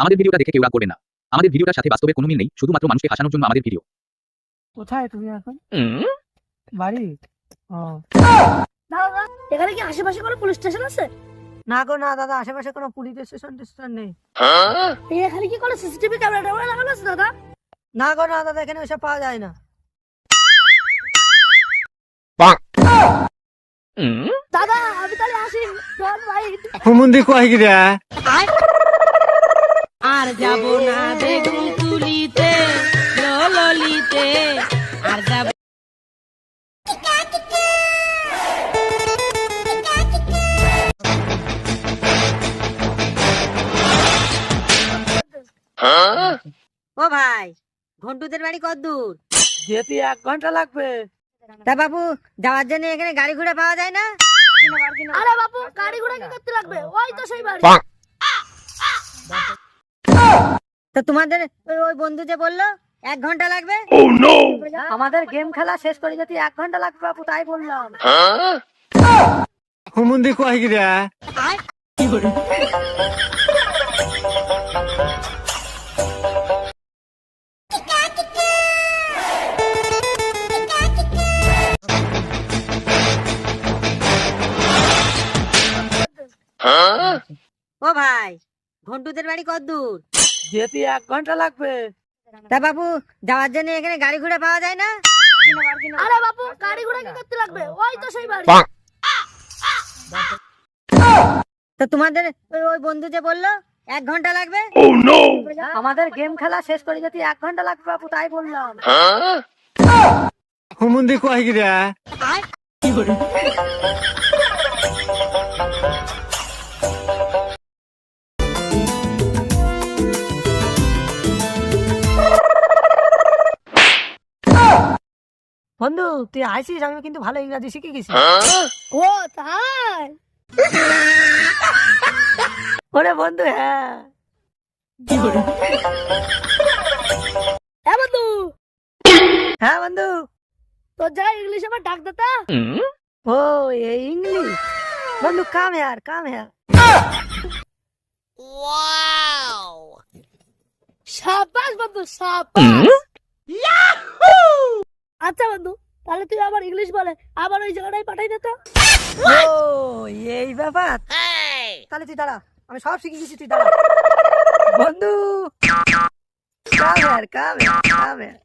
আমাদের ভিডিওটা দেখে কেউ রাগ করবে না। আমাদের ভিডিওটার সাথে বাস্তবের কোনো মিল নেই শুধুমাত্র মানুষকে হাসানোর জন্য আমাদের ভিডিও। কোথায় তুমি এখন? বাড়ি? দাদা এখানে কি আশেপাশে কোনো পুলিশ স্টেশন আছে? না গো না দাদা আশেপাশে কোনো পুলিশ স্টেশন টেশন নেই। এই এখানে কি কোনো সিসিটিভি ক্যামেরা ট্যামেরা লাগানো আছে দাদা? না গো না দাদা এখানে ওইসব পাওয়া যায় না। দাদা আমি তাহলে আসি। ডন রাইট হুমুন্দি কয় গিরা আর যাব না বেগুন তুলিতে ললিতে আর যাব ও ভাই ঘন্টুদের বাড়ি কত দূর? যেতে এক ঘণ্টা লাগবে। তা বাবু যাওয়ার জন্য এখানে গাড়ি ঘোড়া পাওয়া যায় না? আরে বাপু গাড়ি ঘোড়া কি করতে লাগবে? ওই তো সেই বাড়ি। তো তোমাদের ওই- বন্ধু যে বলল এক ঘণ্টা লাগবে? আমাদের গেম খেলা শেষ করে যদি এক ঘণ্টা লাগবে বাবু তাই বললাম। হুমুন্দি কয় ও ভাই ঘন্টুদের বাড়ি কত দূর যেতে এক ঘণ্টা লাগবে। তা বাবু যাওয়ার জন্য এখানে গাড়ি ঘোড়া পাওয়া যায় না? আরে বাপু গাড়ি ঘোড়া কি করতে লাগবে? ওই তো সেই বাড়ি। তো তোমাদের ওই- বন্ধু যে বলল এক ঘণ্টা লাগবে? আমাদের গেম খেলা শেষ করে যেতে এক ঘণ্টা লাগবে বাবু তাই বললাম। হুমুন্দি কয় গিরা বন্ধু তুই আইসিস? আমি কিন্তু ভালো ইংরাজি শিখে গেছি। ও তাই? ওরে বন্ধু হ্যাঁ। হ্যাঁ বন্ধু। হ্যাঁ বন্ধু। তোর জায়গায় ইংলিশ আমার ডাক দাতা ও এই ইংলিশ বন্ধু কাম হ্যার কাম হ্যার সাবাস বন্ধু সাবাস আচ্ছা বন্ধু তাহলে তুই আবার ইংলিশ বলে আবার ওই জায়গাটাই পাঠাই দে তো। ও এই ব্যাপার। তাহলে তুই দাঁড়া আমি সব শিখে গেছি তুই দাঁড়া। বন্ধু! কাম হ্যার কাম হ্যার কাম হ্যার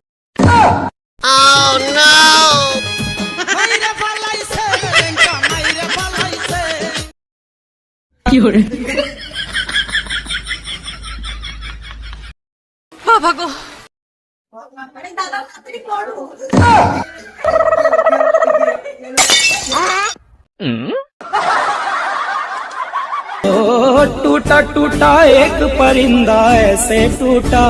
टूटा टूटा एक परिंदा ऐसे टूटा।